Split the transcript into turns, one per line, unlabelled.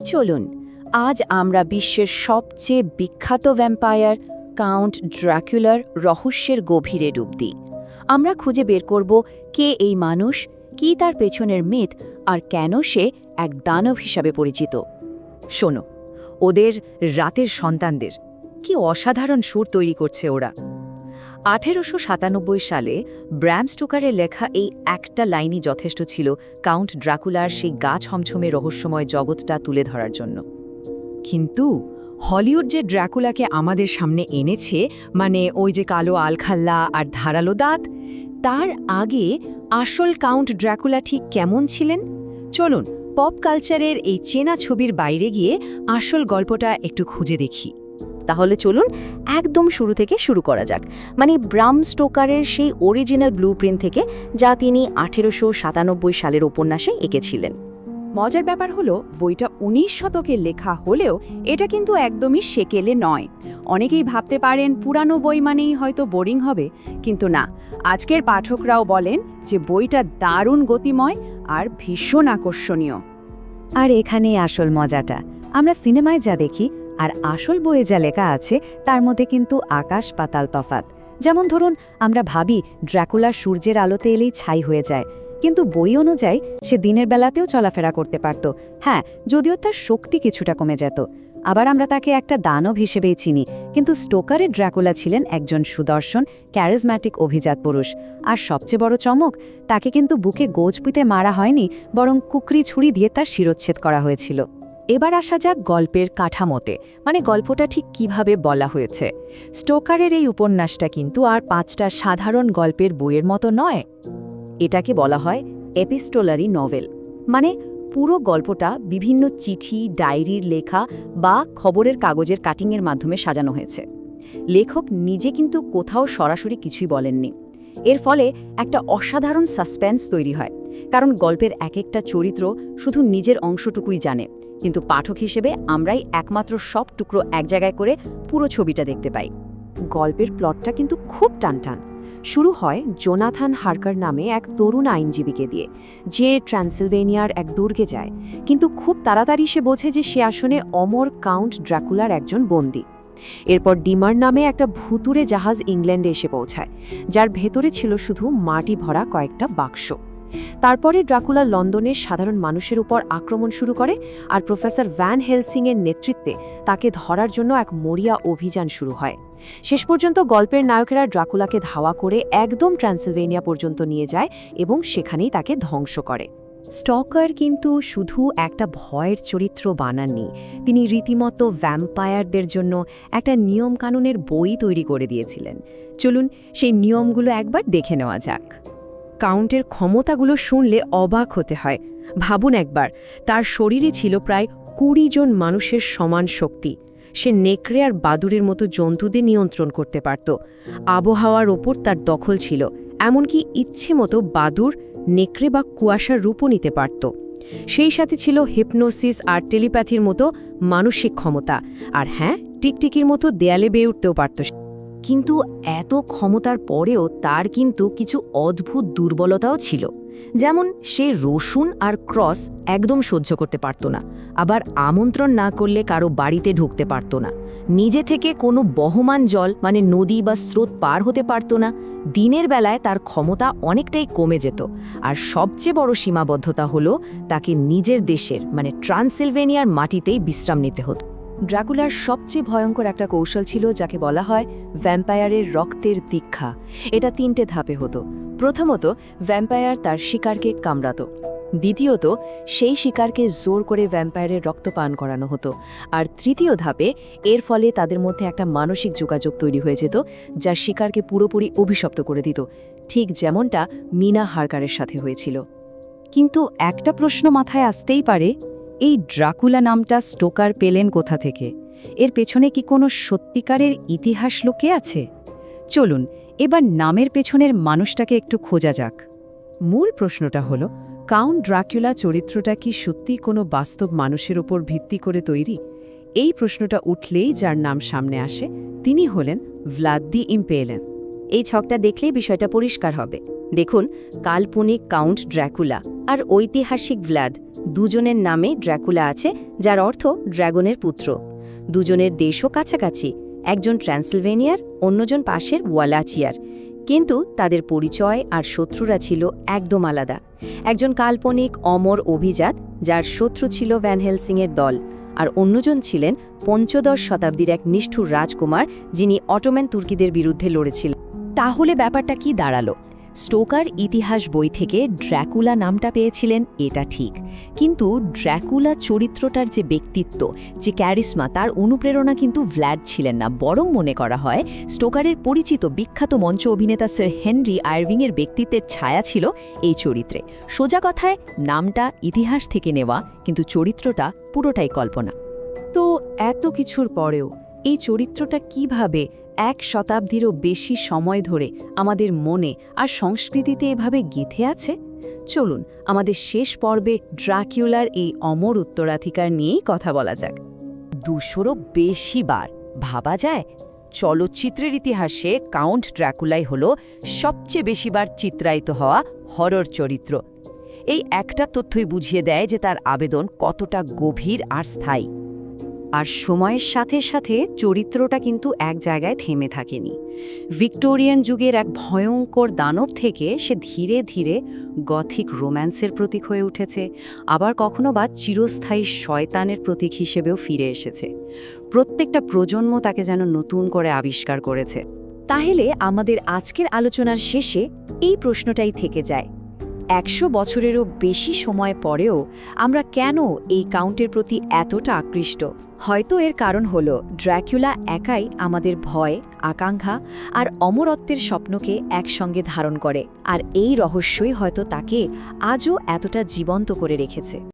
চলুন, আজ আমরা বিশ্বের সবচেয়ে বিখ্যাত ভ্যাম্পায়ার কাউন্ট ড্রাকুলার রহস্যের গভীরে ডুব দিই। আমরা খুঁজে বের করব কে এই মানুষ, কি তার পেছনের মিথ, আর কেন সে এক দানব হিসাবে পরিচিত।
শোনো, ওদের রাতের সন্তানদের, কি অসাধারণ সুর তৈরি করছে ওরা। আঠেরোশো সাতানব্বই সালে ব্র্যাম স্টোকারের লেখা এই একটা লাইনই যথেষ্ট ছিল কাউন্ট ড্রাকুলার সেই গা ছমছমে রহস্যময় জগৎটা তুলে ধরার জন্য। কিন্তু হলিউড যে ড্রাকুলাকে আমাদের সামনে এনেছে মানে ওই যে কালো আলখাল্লা আর ধারালো দাঁত, তার আগে আসল কাউন্ট ড্রাকুলা ঠিক কেমন ছিলেন? চলুন, পপ কালচারের এই চেনা ছবির বাইরে গিয়ে আসল গল্পটা একটু খুঁজে দেখি।
তাহলে চলুন একদম শুরু থেকে শুরু করা যাক। মানে ব্রাম স্টোকারের সেই অরিজিনাল ব্লুপ্রিন্ট থেকে যা তিনি আঠেরোশো সাতানব্বই সালের উপন্যাসে এঁকেছিলেন।
মজার ব্যাপার হলো, বইটা উনিশ শতকে লেখা হলেও এটা কিন্তু একদমই সেকেলে নয়। অনেকেই ভাবতে পারেন পুরানো বই মানেই হয়তো বোরিং হবে, কিন্তু না। আজকের পাঠকরাও বলেন যে বইটা দারুণ গতিময় আর ভীষণ আকর্ষণীয়।
আর এখানেই আসল মজাটা। আমরা সিনেমায় যা দেখি আর আসল বইয়ে যা লেখা আছে, তার মধ্যে কিন্তু আকাশ পাতাল তফাত যেমন ধরুন, আমরা ভাবি ড্র্যাকুলা সূর্যের আলোতে এলেই ছাই হয়ে যায়, কিন্তু বই অনুযায়ী সে দিনের বেলাতেও চলাফেরা করতে পারত। হ্যাঁ যদিও তার শক্তি কিছুটা কমে যেত। আবার আমরা তাকে একটা দানব হিসেবেই চিনি, কিন্তু স্টোকারের ড্র্যাকুলা ছিলেন একজন সুদর্শন, ক্যারিজম্যাটিক অভিজাত পুরুষ। আর সবচেয়ে বড় চমক, তাকে কিন্তু বুকে গোজপুতে মারা হয়নি, বরং কুকরি ছুরি দিয়ে তার শিরোচ্ছেদ করা হয়েছিল। এবার আসা যাক গল্পের কাঠামোতে মানে গল্পটা ঠিক কীভাবে বলা হয়েছে। স্টোকারের এই উপন্যাসটা কিন্তু আর পাঁচটা সাধারণ গল্পের বইয়ের মতো নয়। এটাকে বলা হয় এপিস্টোলারি নভেল। মানে পুরো গল্পটা বিভিন্ন চিঠি, ডায়েরির লেখা বা খবরের কাগজের কাটিংয়ের মাধ্যমে সাজানো হয়েছে। লেখক নিজে কিন্তু কোথাও সরাসরি কিছুই বলেননি। এর ফলে একটা অসাধারণ সাসপেন্স তৈরি হয়, কারণ গল্পের এক একটা চরিত্র শুধু নিজের অংশটুকুই জানে। কিন্তু পাঠক হিসেবে আমরাই একমাত্র সব টুকরো এক জায়গায় করে পুরো ছবিটা দেখতে পাই। গল্পের প্লটটা কিন্তু খুব টানটান। শুরু হয় জোনাথান হার্কার নামে এক তরুণ আইনজীবীকে দিয়ে, যে ট্রান্সিলভেনিয়ার এক দুর্গে যায়। কিন্তু খুব তাড়াতাড়ি সে বোঝে যে সে আসনে অমর কাউন্ট ড্রাকুলার একজন বন্দী। এরপর ডিমার নামে একটা ভুতুরে জাহাজ ইংল্যান্ডে এসে পৌঁছায়, যার ভেতরে ছিল শুধু মাটি ভরা কয়েকটা বাক্স। তারপরে ড্রাকুলা লন্ডনের সাধারণ মানুষের উপর আক্রমণ শুরু করে আর প্রফেসর ভ্যান হেলসিংয়ের নেতৃত্বে তাকে ধরার জন্য এক মরিয়া অভিযান শুরু হয়। শেষ পর্যন্ত গল্পের নায়কেরা ড্রাকুলাকে ধাওয়া করে একদম ট্রান্সিলভেনিয়া পর্যন্ত নিয়ে যায় এবং সেখানেই তাকে ধ্বংস করে। স্টকার কিন্তু শুধু একটা ভয়ের চরিত্র বানাননি, তিনি রীতিমতো ভ্যাম্পায়ারদের জন্য একটা নিয়মকানুনের বই তৈরি করে দিয়েছিলেন। চলুন সেই নিয়মগুলো একবার দেখে নেওয়া যাক। কাউন্টের ক্ষমতাগুলো শুনলে অবাক হতে হয়। ভাবুন একবার, তার শরীরে ছিল প্রায় কুড়ি জন মানুষের সমান শক্তি। সে নেকড়ে আর বাদুরের মতো জন্তুদের নিয়ন্ত্রণ করতে পারত। আবহাওয়ার ওপর তার দখল ছিল, এমনকি ইচ্ছে মতো বাদুর নেকড়ে বা কুয়াশার রূপও নিতে পারত। সেই সাথে ছিল হিপনোসিস আর টেলিপ্যাথির মতো মানসিক ক্ষমতা। আর হ্যাঁ টিকটিকির মতো দেয়ালে বেয়ে উঠতেও পারত। কিন্তু এত ক্ষমতার পরেও তার কিন্তু কিছু অদ্ভুত দুর্বলতাও ছিল। যেমন সে রসুন আর ক্রস একদম সহ্য করতে পারত না। আবার আমন্ত্রণ না করলে কারও বাড়িতে ঢুকতে পারত না। নিজে থেকে কোনো বহমান জল মানে নদী বা স্রোত পার হতে পারত না। দিনের বেলায় তার ক্ষমতা অনেকটাই কমে যেত। আর সবচেয়ে বড় সীমাবদ্ধতা হলো তাকে নিজের দেশের মানে ট্রান্সিলভেনিয়ার মাটিতেই বিশ্রাম নিতে হতো। ড্রাকুলার সবচেয়ে ভয়ঙ্কর একটা কৌশল ছিল যাকে বলা হয় ভ্যাম্পায়ারের রক্তের দীক্ষা। এটা তিনটে ধাপে হতো। প্রথমত, ভ্যাম্পায়ার তার শিকারকে কামড়াত। দ্বিতীয়ত, সেই শিকারকে জোর করে ভ্যাম্পায়ারের রক্ত পান করানো হতো। আর তৃতীয় ধাপে, এর ফলে তাদের মধ্যে একটা মানসিক যোগাযোগ তৈরি হয়ে যেত, যা শিকারকে পুরোপুরি অভিশপ্ত করে দিত। ঠিক যেমনটা মিনা হারকারের সাথে হয়েছিল। কিন্তু একটা প্রশ্ন মাথায় আসতেই পারে এই ড্রাকুলা নামটা স্টোকার পেলেন কোথা থেকে? এর পেছনে কি কোনো সত্যিকারের ইতিহাস লোকে আছে? চলুন, এবার নামের পেছনের মানুষটাকে একটু খোঁজা যাক। মূল প্রশ্নটা হলো, কাউন্ট ড্রাকুলা চরিত্রটা কি সত্যি কোনো বাস্তব মানুষের ওপর ভিত্তি করে তৈরি? এই প্রশ্নটা উঠলেই যার নাম সামনে আসে, তিনি হলেন ভ্লাদ্দি ইম্পেলেন।
এই ছকটা দেখলেই বিষয়টা পরিষ্কার হবে। দেখুন, কাল্পনিক কাউন্ট ড্র্যাকুলা আর ঐতিহাসিক ভ্লাদ। দুজনের নামে ড্র্যাকুলা আছে, যার অর্থ ড্র্যাগনের পুত্র। দুজনের দেশও কাছাকাছি, একজন ট্রান্সিলভেনিয়ার, অন্যজন পাশের ওয়ালাচিয়ার। কিন্তু তাদের পরিচয় আর শত্রুরা ছিল একদম আলাদা। একজন কাল্পনিক, অমর অভিজাত, যার শত্রু ছিল ভ্যান হেলসিংয়ের দল, আর অন্যজন ছিলেন পঞ্চদশ শতাব্দীর এক নিষ্ঠুর রাজকুমার, যিনি অটোম্যান তুর্কিদের বিরুদ্ধে লড়েছিলেন।
তাহলে ব্যাপারটা কি দাঁড়াল? স্টোকার ইতিহাস বই থেকে ড্র্যাকুলা নামটা পেয়েছিলেন, এটা ঠিক। কিন্তু ড্র্যাকুলা চরিত্রটার যে ব্যক্তিত্ব, যে ক্যারিসমা, তার অনুপ্রেরণা কিন্তু ভ্ল্যাড ছিলেন না। বরং মনে করা হয়, স্টোকারের পরিচিত বিখ্যাত মঞ্চ অভিনেতা স্যার হেনরি আয়ারভিংয়ের ব্যক্তিত্বের ছায়া ছিল এই চরিত্রে। সোজা কথায়, নামটা ইতিহাস থেকে নেওয়া, কিন্তু চরিত্রটা পুরোটাই কল্পনা।
তো এত কিছুর পরেও এই চরিত্রটা কীভাবে এক শতাব্দীরও বেশি সময় ধরে আমাদের মনে আর সংস্কৃতিতে এভাবে গেঁথে আছে? চলুন, আমাদের শেষ পর্বে ড্রাকিউলার এই অমর উত্তরাধিকার নিয়েই কথা বলা যাক।
দুশোরও বেশি বার, ভাবা যায়? চলচ্চিত্রের ইতিহাসে কাউন্ট ড্র্যাকুলাই হল সবচেয়ে বেশিবার চিত্রায়িত হওয়া হরর চরিত্র। এই একটা তথ্যই বুঝিয়ে দেয় যে তার আবেদন কতটা গভীর আর স্থায়ী।
আর সময়ের সাথে সাথে চরিত্রটা কিন্তু এক জায়গায় থেমে থাকেনি। ভিক্টোরিয়ান যুগের এক ভয়ঙ্কর দানব থেকে সে ধীরে ধীরে গথিক রোম্যান্সের প্রতীক হয়ে উঠেছে, আবার কখনো বা চিরস্থায়ী শয়তানের প্রতীক হিসেবেও ফিরে এসেছে। প্রত্যেকটা প্রজন্ম তাকে যেন নতুন করে আবিষ্কার করেছে।
তাহলে আমাদের আজকের আলোচনার শেষে এই প্রশ্নটাই থেকে যায় একশো বছরেরও বেশি সময় পরেও আমরা কেন এই কাউন্টের প্রতি এতটা আকৃষ্ট? হয়তো এর কারণ হল ড্র্যাকুলা একাই আমাদের ভয়, আকাঙ্ক্ষা আর অমরত্বের স্বপ্নকে একসঙ্গে ধারণ করে, আর এই রহস্যই হয়তো তাকে আজও এতটা জীবন্ত করে রেখেছে।